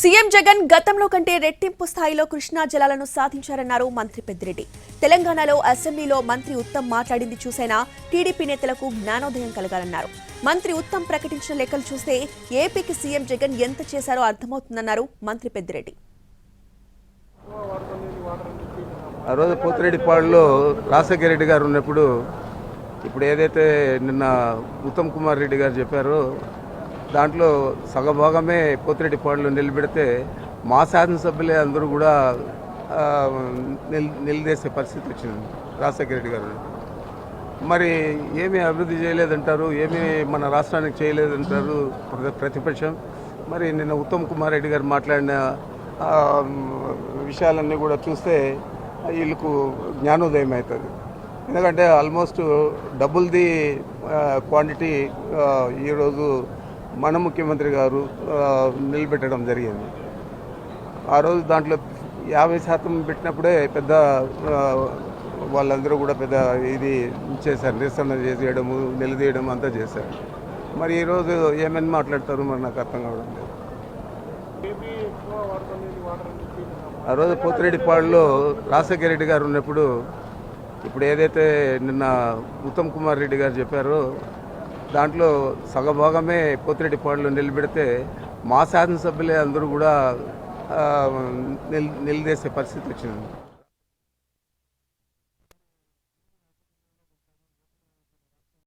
CM Jagan గతంలో కంటే రెట్టింపు స్థాయిలో కృష్ణా జలాలను సాధించారన్నారు మంత్రి పెద్దిరెడ్డి. తెలంగాణలో అసెంబ్లీలో మంత్రి ఉత్తమ్ మాట్లాడింది చూసైనా టీడీపీ నేతలకు జ్ఞానోదయం కలగాలన్నారు. మంత్రి ఉత్తమ్ ప్రకటించిన లెక్కలు చూస్తే ఏపీకి సీఎం జగన్ ఎంత చేశారో అర్థమవుతుందన్నారు మంత్రి పెద్దిరెడ్డి. ఆ రోజు పోతిరెడ్డిపాడులో రాజశేఖర రెడ్డి గారు ఉన్నప్పుడు ఇప్పుడు ఏదైతే నిన్న ఉత్తమ్ కుమార్ రెడ్డి గారు చెప్పారో దాంట్లో సగభాగమే పోతిరెడ్డి పాడులు నిలబెడితే మా శాసనసభ్యులే అందరూ కూడా నిల్ నిలదీసే పరిస్థితి వచ్చింది రాజశేఖర రెడ్డి గారు. మరి ఏమీ అభివృద్ధి చేయలేదంటారు ఏమీ మన రాష్ట్రానికి చేయలేదంటారు ప్రతిపక్షం. మరి నిన్న ఉత్తమ్ కుమార్ రెడ్డి గారు మాట్లాడిన విషయాలన్నీ కూడా చూస్తే వీళ్ళకు జ్ఞానోదయం అవుతుంది. ఎందుకంటే ఆల్మోస్ట్ డబుల్ ది క్వాంటిటీ ఈరోజు మన ముఖ్యమంత్రి గారు నిలబెట్టడం జరిగింది. ఆ రోజు దాంట్లో యాభై శాతం పెట్టినప్పుడే పెద్ద వాళ్ళందరూ కూడా పెద్ద ఇది చేశారు. నిరసన చేసేయడము నిలదీయడం అంతా చేశారు. మరి ఈరోజు ఏమని మాట్లాడతారు మరి నాకు అర్థం కావడం లేదు. ఆ రోజు పోతిరెడ్డిపాడులో రాజశేఖర రెడ్డి గారు ఉన్నప్పుడు ఇప్పుడు ఏదైతే నిన్న ఉత్తమ్ కుమార్ రెడ్డి గారు చెప్పారో దాంట్లో సగభాగమే పోతిరెడ్డి పాడులు నిలబెడితే మా శాసనసభ్యులే అందరూ కూడా నిల్ నిలదీసే పరిస్థితి వచ్చింది.